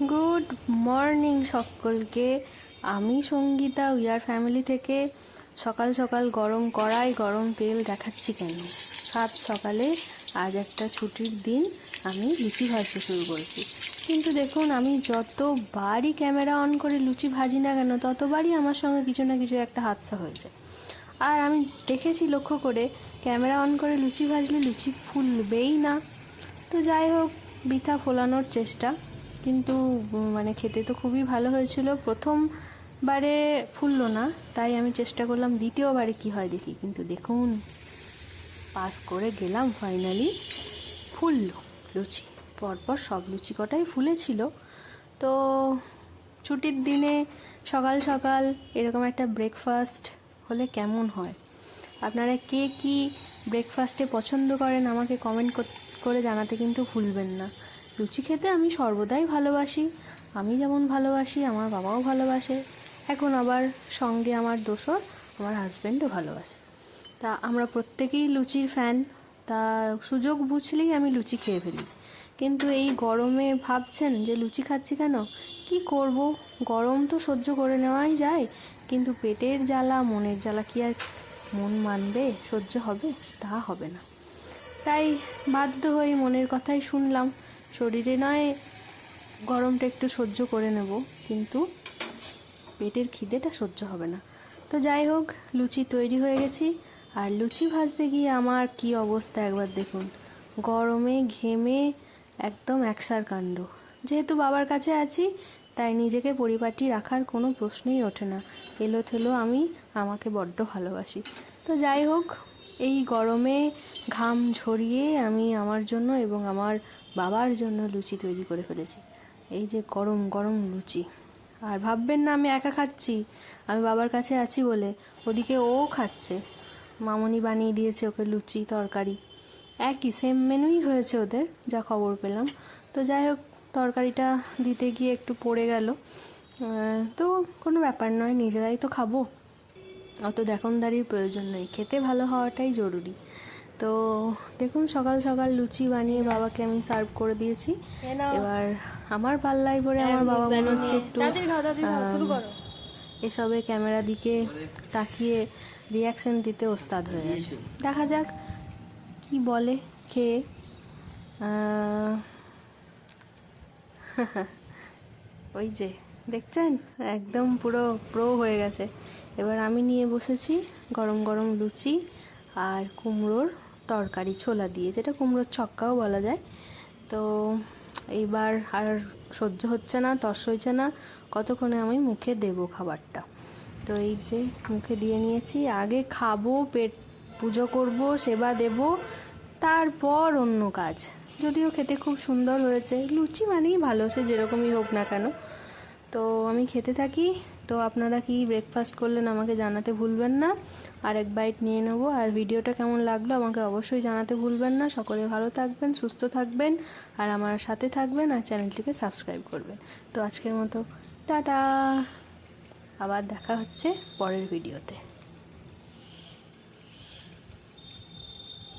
Good morning সকলকে। আমি Sangeeta wear family থেকে। সকাল সকাল গরম কড়াই, গরম তেল দেখাচ্ছি কেন? সাত সকালে আজ একটা ছুটির দিন, আমি লুচি ভাজতে শুরু করেছি। কিন্তু দেখুন, আমি যতবারই ক্যামেরা অন করে লুচি ভাজি না কেন, ততবারই আমার সঙ্গে কিছু না কিছু একটা হাদসা হয়ে যায়। আর আমি দেখেছি লক্ষ্য করে, ক্যামেরা অন করে লুচি ভাজলে লুচি ফুলবেই না। তো যাই হোক, বৃথা ফোলানোর চেষ্টা। কিন্তু মানে খেতে তো খুবই ভালো হয়েছিল। প্রথমবারে ফুললো না, তাই আমি চেষ্টা করলাম দ্বিতীয়বারে কি হয় দেখি। কিন্তু দেখুন, পাস করে গেলাম, ফাইনালি ফুললো, লুচি। পরপর সব লুচি কটাই ফুলেছিল। তো ছুটির দিনে সকাল সকাল এরকম একটা ব্রেকফাস্ট হলে কেমন হয়? আপনারা কে কি ব্রেকফাস্টে পছন্দ করেন আমাকে কমেন্ট করে জানাতে কিন্তু ভুলবেন না। লুচি খেতে আমি সর্বদাই ভালোবাসি। আমি যেমন ভালোবাসি, আমার বাবাও ভালোবাসে। এখন আবার সঙ্গে আমার দোসর আমার হাজব্যান্ডও ভালোবাসে। তা আমরা প্রত্যেকেই লুচির ফ্যান তা সুযোগ বুঝলেই আমি লুচি খেয়ে ফেলি। কিন্তু এই গরমে ভাবছেন যে লুচি খাচ্ছি কেন? কি করব? গরম তো সহ্য করে নেওয়াই যায়। কিন্তু পেটের জ্বালা, মনের জ্বালা কি আর মন মানবে? সহ্য হবে? তা হবে না। তাই বাধ্য হয়ে মনের কথাই শুনলাম। শরীরে নয়, গরমটা একটু সহ্য করে নেব, কিন্তু পেটের খিদেটা সহ্য হবে না। তো যাই হোক, লুচি তৈরি হয়ে গেছি। আর লুচি ভাজতে গিয়ে আমার কি অবস্থা একবার দেখুন। গরমে, ঘেমে, একদম একসার কাণ্ড। যেহেতু বাবার কাছে আছি, তাই নিজেকে পরিপাটি রাখার কোনো প্রশ্নই ওঠে না। এলো থেলো আমি, আমাকে বড্ড ভালোবাসি। তো যাই হোক এই গরমে ঘাম ঝরিয়ে আমি আমার জন্য এবং আমার বাবার জন্য লুচি তৈরি করে ফেলেছি। এই যে গরম গরম লুচি। আর ভাববেন না, আমি একা খাচ্ছি। আমি বাবার কাছে আছি বলে ওদিকে ও খাচ্ছে। মামনি বানিয়ে দিয়েছে ওকে লুচি, তরকারি। একই সেম মেনুই হয়েছে ওদের, যা খবর পেলাম। তো যাই হোক, তরকারিটা দিতে গিয়ে একটু পড়ে গেল। তো কোনো ব্যাপার নয়, নিজেরাই তো খাব। অত দেখনদারির প্রয়োজন নেই। খেতে ভালো হওয়াটাই জরুরি। তো দেখুন সকাল সকাল লুচি বানিয়ে বাবাকে আমি সার্ভ করে দিয়েছি। এবার আমার পাল্লাই পরে আমার বাবা মনে হচ্ছে একটু এসবে ক্যামেরা দিকে তাকিয়ে রিয়াকশন দিতে ওস্তাদ হয়ে গেছে। দেখা যাক কি বলে খেয়ে ওই যে দেখছেন? একদম পুরো প্রো হয়ে গেছে। এবার আমি নিয়ে বসেছি গরম গরম লুচি আর কুমড়োর তরকারি ছোলা দিয়ে, যেটা কুমড়োর ছক্কাও বলা যায়। তো এইবার আর সহ্য হচ্ছে না, তস হচ্ছে না। কতক্ষণে আমি মুখে দেব খাবারটা? তো এই যে মুখে দিয়ে নিয়েছি। আগে খাব, পেট পুজো করব, সেবা দেব, তারপর অন্য কাজ। যদিও খেতে খুব সুন্দর হয়েছে। লুচি মানেই ভালো, সে যেরকমই হোক না কেন। তো আমি খেতে থাকি। তো আপনারা কি ব্রেকফাস্ট করলেন আমাকে জানাতে ভুলবেন না। আর এক বাইট নিয়ে নেব। আর ভিডিওটা কেমন লাগল আমাকে অবশ্যই জানাতে ভুলবেন না। সকলে ভালো থাকবেন, সুস্থ থাকবেন, আর আমার সাথে থাকবেন আর চ্যানেলটিকে সাবস্ক্রাইব করবেন। তো আজকের মতো, টাটা! আবার দেখা হচ্ছে পরের ভিডিওতে।